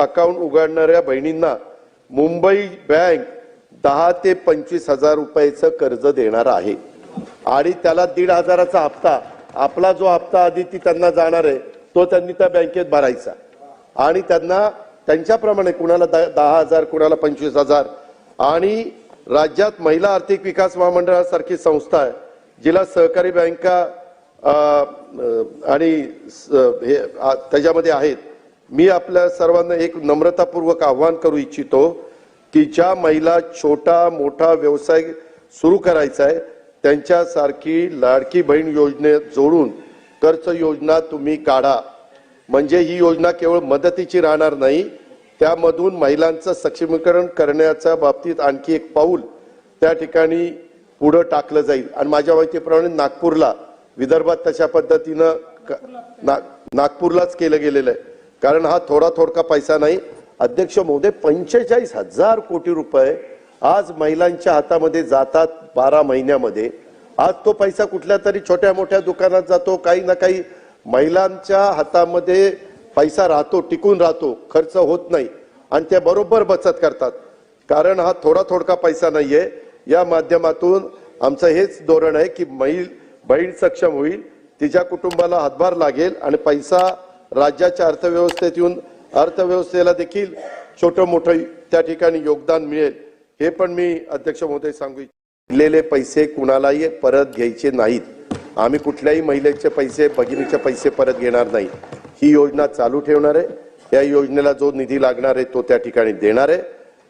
Account उघडणाऱ्या बहिणींना Mumbai bank दहा ते पंचवीस हजार रुपयाचं कर्ज देणार आहे. आणि त्याला दीड हजाराचा हप्ता आपला जो हप्ता आधी ती त्यांना जाणार आहे तो त्यांनी त्या बँकेत भरायचा. आणि त्यांना त्यांच्याप्रमाणे कुणाला द- दहा हजार कुणाला पंचवीस हजार. आणि राज्यात महिला आर्थिक विकास महामंडळासारखी संस्था आहे जिला सहकारी बँका आणि स- हे त्याच्यामध्ये आहेत. मी आपल्या सर्वांना एक नम्रतापूर्वक आव्हान करू इच्छितो की ज्या महिला छोटा मोठा व्यवसाय सुरू करायचा आहे त्यांच्यासारखी लाडकी बहीण योजनेत जोडून कर्ज योजना तुम्ही काढा. म्हणजे ही योजना केवळ मदतीची राहणार नाही त्यामधून महिलांचं सक्षमीकरण करण्याच्या बाबतीत आणखी एक पाऊल त्या ठिकाणी पुढं टाकलं जाईल. आणि माझ्या माहितीप्रमाणे नागपूरला विदर्भात तशा पद्धतीनं क- ना- नागपूरलाच केलं गेलेलं आहे. कारण हा थोडा थोडका पैसा नाही. अध्यक्ष महोदय पंचेचाळीस हजार कोटी रुपये आज महिलांच्या हातामध्ये जातात बारा महिन्यामध्ये. आज तो पैसा कुठल्या तरी छोट्या मोठ्या दुकानात जातो काही ना काही महिलांच्या हातामध्ये पैसा राहतो टिकून राहतो खर्च होत नाही. आणि त्या बरोबर बचत करतात. कारण हा थोडा थोडका पैसा नाही आहे या माध्यमातून आमचं हेच धोरण आहे की महिल बहीण सक्षम होईल तिच्या कुटुंबाला हातभार लागेल आणि पैसा राज्याच्या अर्थव्यवस्थेत येऊन अर्थव्यवस्थेला देखील छोटं मोठं त्या ठिकाणी योगदान मिळेल हे पण मी अध्यक्ष महोदय सांगू इच्छितो. दिलेले पैसे कुणालाही परत घ्यायचे नाहीत. आम्ही कुठल्याही महिलेचे पैसे भगिनीचे पैसे परत घेणार नाही. ही योजना चालू ठेवणार आहे. या योजनेला जो निधी लागणार आहे तो त्या ठिकाणी देणार आहे.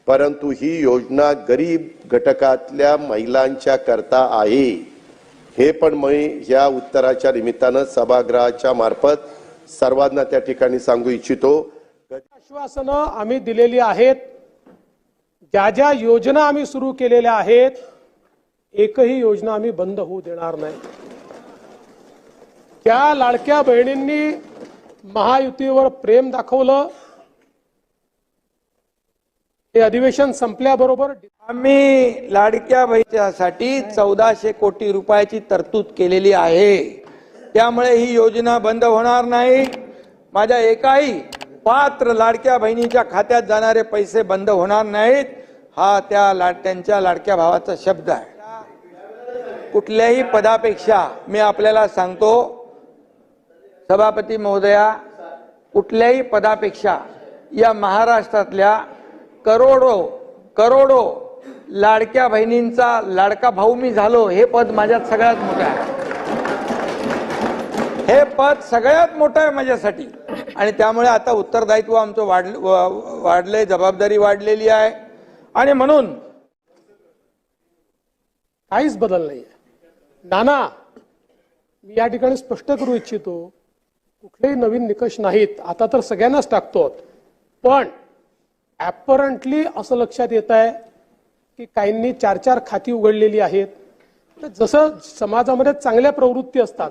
परंतु ही योजना गरीब घटकातल्या महिलांच्या करता आहे. हे पण मी या उत्तराच्या निमित्तानं सभागृहाच्या मार्फत सर्वांना त्या ठिकाणी सांगू इच्छितो. आश्वासनं आम्ही दिलेली आहेत. ज्या ज्या योजना आम्ही सुरू केलेल्या आहेत एकही योजना आम्ही बंद होऊ देणार नाही. त्या लाडक्या बहिणींनी महायुतीवर प्रेम दाखवलं हे अधिवेशन संपल्याबरोबर आम्ही लाडक्या बहिणीसाठी चौदाशे कोटी रुपयाची तरतूद केलेली आहे. त्यामुळे ही योजना बंद होणार नाही. माझ्या एकाही पात्र लाडक्या बहिणीच्या खात्यात जाणारे पैसे बंद होणार नाहीत. हा त्या लाड त्यांच्या लाडक्या भावाचा शब्द आहे. कुठल्याही पदापेक्षा मी आपल्याला सांगतो सभापती महोदया कुठल्याही पदापेक्षा या महाराष्ट्रातल्या करोडो करोडो लाडक्या बहिणींचा लाडका भाऊ मी झालो हे पद माझ्यात सगळ्यात मोठं आहे. हे पद सगळ्यात मोठं आहे माझ्यासाठी. आणि त्यामुळे आता उत्तरदायित्व आमचं वाढ वाढलंय जबाबदारी वाढलेली आहे. आणि म्हणून काहीच बदल नाही नाना मी या ठिकाणी स्पष्ट करू इच्छितो कुठलेही नवीन निकष नाहीत. आता तर सगळ्यांनाच टाकतो पण ॲपरंटली असं लक्षात येत आहे की काहींनी चार चार खाती उघडलेली आहेत. तर जसं समाजामध्ये चांगल्या प्रवृत्ती असतात